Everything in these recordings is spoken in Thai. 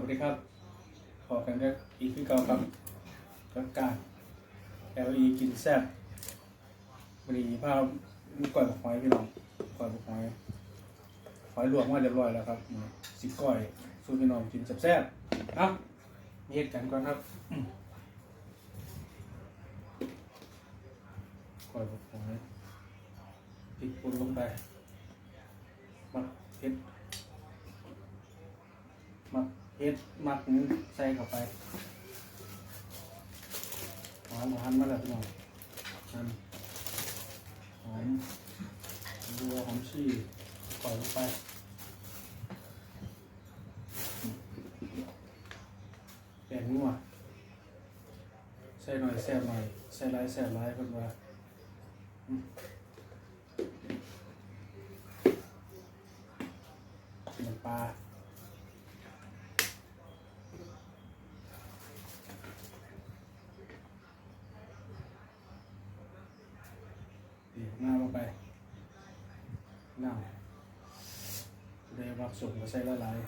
วัสดีครับ ขอกันก็อีกคือเก่าครับกับการ LE กินแซ่บวันนี้พาลูกก่อยกับหอยพี่น้องก่อยกับหอยหอยลวกมาเรียบร้อยแล้วครับนี่สิก้อยสู้พี่น้องกินแซ่บๆเอ้ามีเหตุกันก่อนครับก่อยกับหอยพริกป่นลงไปมักเผ็ด เฮ็ดมักนี้ใส่เข้าไปหอมหันมาแล้วพี่น้องหันหอมบัวหอมชีปล่อยลงไปแป้งนัวใส่หน่อยแซ่บหน่อยใส่หลายแซ่บหลายเพิ่นว่าอืมน้ำปลา ดีหน้าลงไปห น้าเดวักส่งมาใส่ละลาย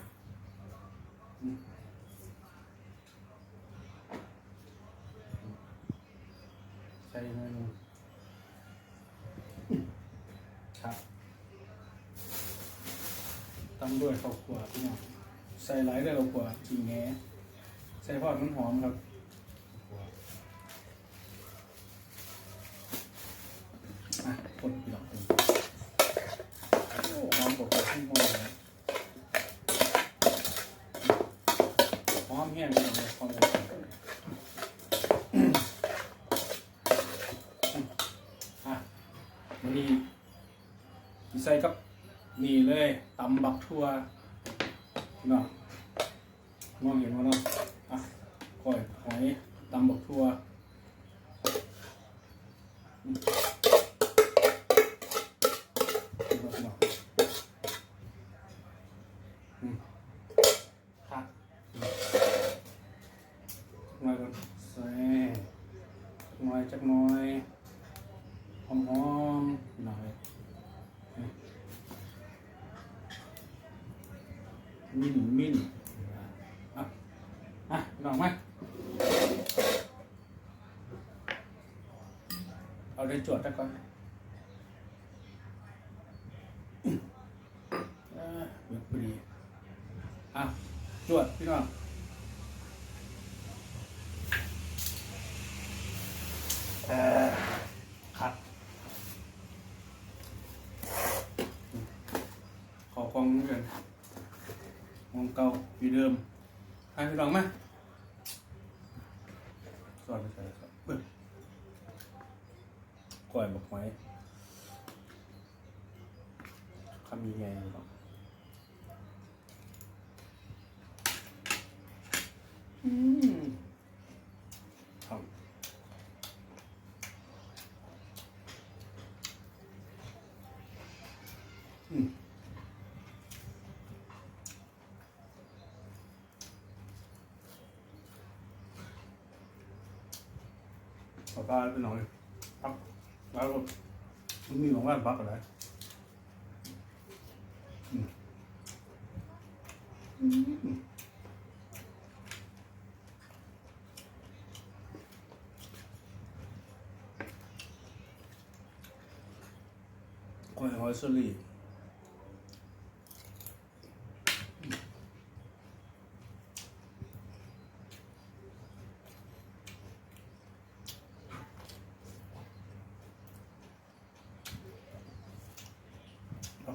ใส่หน่อยนึงครับตำด้วยข้าวคั่วพี่น้องใส่หลายด้วยข้าวคั่วจริงแง่ใส่พอดมันหอมครับ อะกดพี่น้องคนโอ้หอมกว่าที่มองเลยหอมแห้งเลยหอมเลยอะวันนี้อีใส่กับนี่เลยตำบักทั่วเนาะมองเห็นว่าเนาะอะก้อยหอยตำบักทั่วมครับหน่อยก่อนใส่น่อยจักน่อยหอมๆหน่อย มินมินอะอะลองไหมเอาเลยจวดตะก่อนอ่าเบิดพอดีอะจวดพี่น้องเอ่อขัดขอความรู้กันมอง เก่าอยู่เดิมให้พี่น้องมาสอนไปใส่สอนเบิ่งก่อยบอกไว้คำยังไงหรอกอืมครับอืม ปลาไปหน่อยครับแล้วก็มันมีของว่านปักอะไรอืมอืมก้อยหอยสลี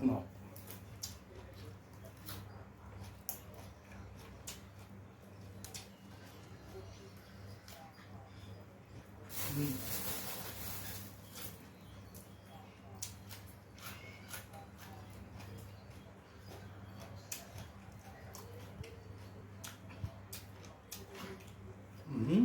พักหนอกอืมอืม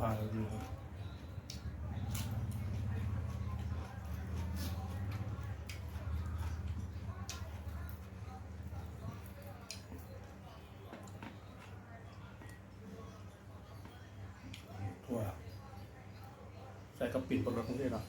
พาดูทั่วใส่กระปิ่นบนรถตรงนี้เนาะ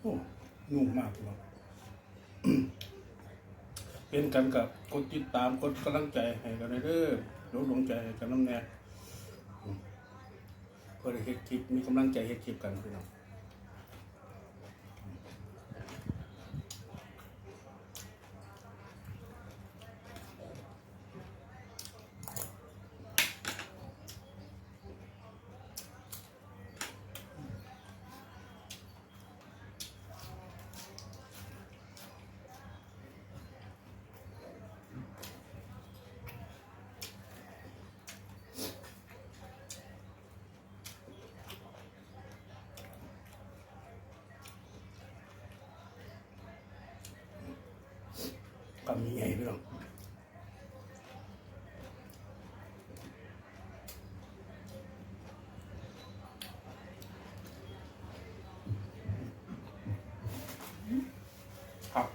โอ้ นุ่มมากเลยเป็นกันกับกดติดตามกดกำลังใจให้กันเด้อลดลงใจให้กันน้ำแน่เพื่อให้เฮ็ดคลิปมีกำลังใจเฮ็ดคลิปกันพี่น้อง ก็มีไงพี่น้องครับ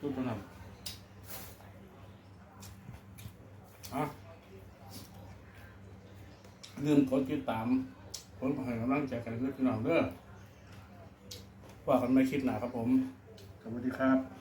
รูปตัวนั้นอะลืมกดติดตามผมให้กำลังใจกันเพื่อนพี่น้องเด้อว่ากันไม่คลิปหนาครับผม สวัสดีครับ